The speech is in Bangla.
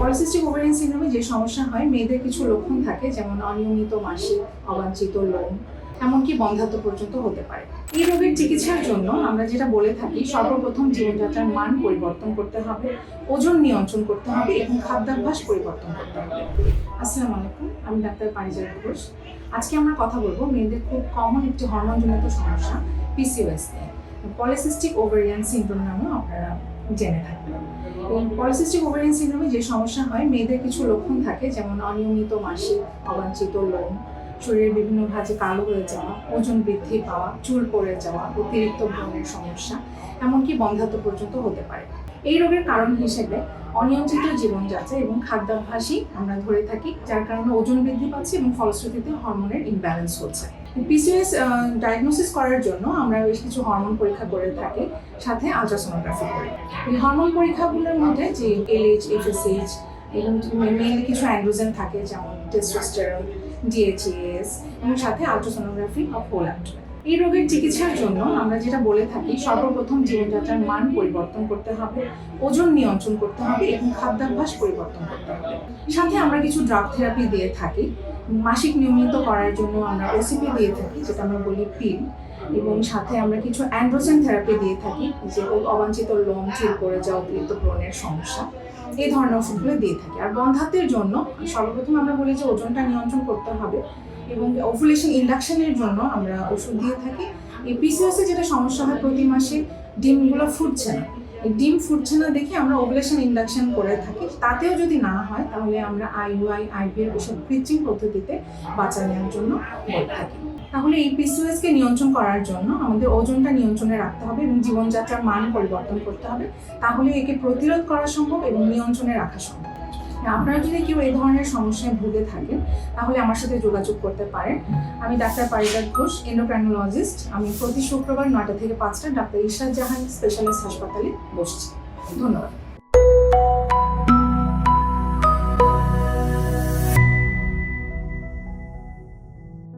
পলিসিস্টিক ওভারিয়ান সিন্ড্রোমে যে সমস্যা হয়, মেয়েদের কিছু লক্ষণ থাকে, যেমন অনিয়মিত মাসিক, অবাঞ্ছিত লোম, এমনকি বন্ধাত্ব পর্যন্ত হতে পারে। এই রোগের চিকিৎসার জন্য আমরা যেটা বলে থাকি, সর্বপ্রথম জীবনযাত্রার মান পরিবর্তন করতে হবে, ওজন নিয়ন্ত্রণ করতে হবে এবং খাদ্যাভ্যাস পরিবর্তন করতে হবে। আসসালামু আলাইকুম, আমি ডাক্তার পারিজাত ঘোষ। আজকে আমরা কথা বলব মেয়েদের খুব কমন একটি হরমোনজনিত সমস্যা পিসিওএস নিয়ে। পলিসিস্টিক ওভারিয়ান সিন্ড্রোম নামেও আপনারা জেনে থাকবেন। এবং পলিসিস্টিক ওভারিয়ান সিন্ড্রোমে যে সমস্যা হয়, মেয়েদের কিছু লক্ষণ থাকে, যেমন অনিয়মিত মাসিক, অবাঞ্ছিত লোম, শরীরের বিভিন্ন ভাজে কালো হয়ে যাওয়া, ওজন বৃদ্ধি পাওয়া, চুল পড়ে যাওয়া, অতিরিক্ত ব্রণের সমস্যা, এমনকি বন্ধাত্ব পর্যন্ত হতে পারে। এই রোগের কারণ হিসেবে অনিয়ন্ত্রিত জীবনযাত্রা এবং খাদ্যাভ্যাসই আমরা ধরে থাকি, যার কারণে ওজন বৃদ্ধি পাচ্ছে এবং ফলশ্রুতিতে হরমোনের ইমব্যালেন্স হচ্ছে। পিসিএস ডায়াগনোসিস করার জন্য আমরা বেশ কিছু হরমোন পরীক্ষা করে থাকি, সাথে আলট্রাসোনোগ্রাফি করি। এই হরমোন পরীক্ষাগুলোর মধ্যে যে এলএইচ এফএসএইচ এবং মেনলি কিছু অ্যান্ড্রোজেন থাকে, যেমন টেস্টোস্টেরন ডিএচএস এবং সাথে আলট্রাসোনোগ্রাফি অফ হোল এই রোগের চিকিৎসার জন্য আমরা যেটা বলে থাকি, সর্বপ্রথম জীবনযাত্রার মান পরিবর্তন করতে হবে, ওজন নিয়ন্ত্রণ করতে হবে এবং খাদ্যাভ্যাস পরিবর্তন করতে হবে। সাথে আমরা কিছু ড্রাগ থেরাপি দিয়ে থাকি, মাসিক নিয়মিত করার জন্য আমরা ওসিপি দিয়ে থাকি, যেটা আমরা বলি পিল এবং সাথে আমরা কিছু অ্যান্ড্রোজেন থেরাপি দিয়ে থাকি, যে অবাঞ্ছিত লোম চুল পড়ে যাওয়া, অতিরিক্ত ব্রণের সমস্যা। এই ধরনের ওষুধগুলো দিয়ে থাকি। আর বন্ধাত্বের জন্য সর্বপ্রথম আমরা বলি যে ওজনটা নিয়ন্ত্রণ করতে হবে এবং ওভুলেশন ইন্ডাকশনের জন্য আমরা ওষুধ দিয়ে থাকি। এই পিসিওসে যেটা সমস্যা হয় প্রতি মাসে ডিমগুলো ফুটছে না। ডিম ফুটছে না দেখে আমরা ওভুলেশন ইন্ডাকশন করে থাকি। তাতেও যদি না হয় তাহলে আমরা আইইউআই আইবিএর এসব কৃত্রিম পদ্ধতিতে বাচ্চা নেওয়ার জন্য বলে থাকি। তাহলে এই পিসিওএস কে নিয়ন্ত্রণ করার জন্য আমাদের ওজনটা নিয়ন্ত্রণে রাখতে হবে এবং জীবনযাত্রার মান পরিবর্তন করতে হবে। তাহলে একে প্রতিরোধ করা সম্ভব এবং নিয়ন্ত্রণে রাখা সম্ভব। আপনারা যদি কেউ এই ধরনের সমস্যায় ভুগে থাকেন, তাহলে আমার সাথে যোগাযোগ করতে পারেন। আমি ডাক্তার পারিজাত ঘোষ এন্ডোক্রাইনোলজিস্ট আমি প্রতি শুক্রবার নয়টা থেকে পাঁচটা ডাক্তার ইশরাত জাহান স্পেশালিস্ট হাসপাতালে বসছি। ধন্যবাদ।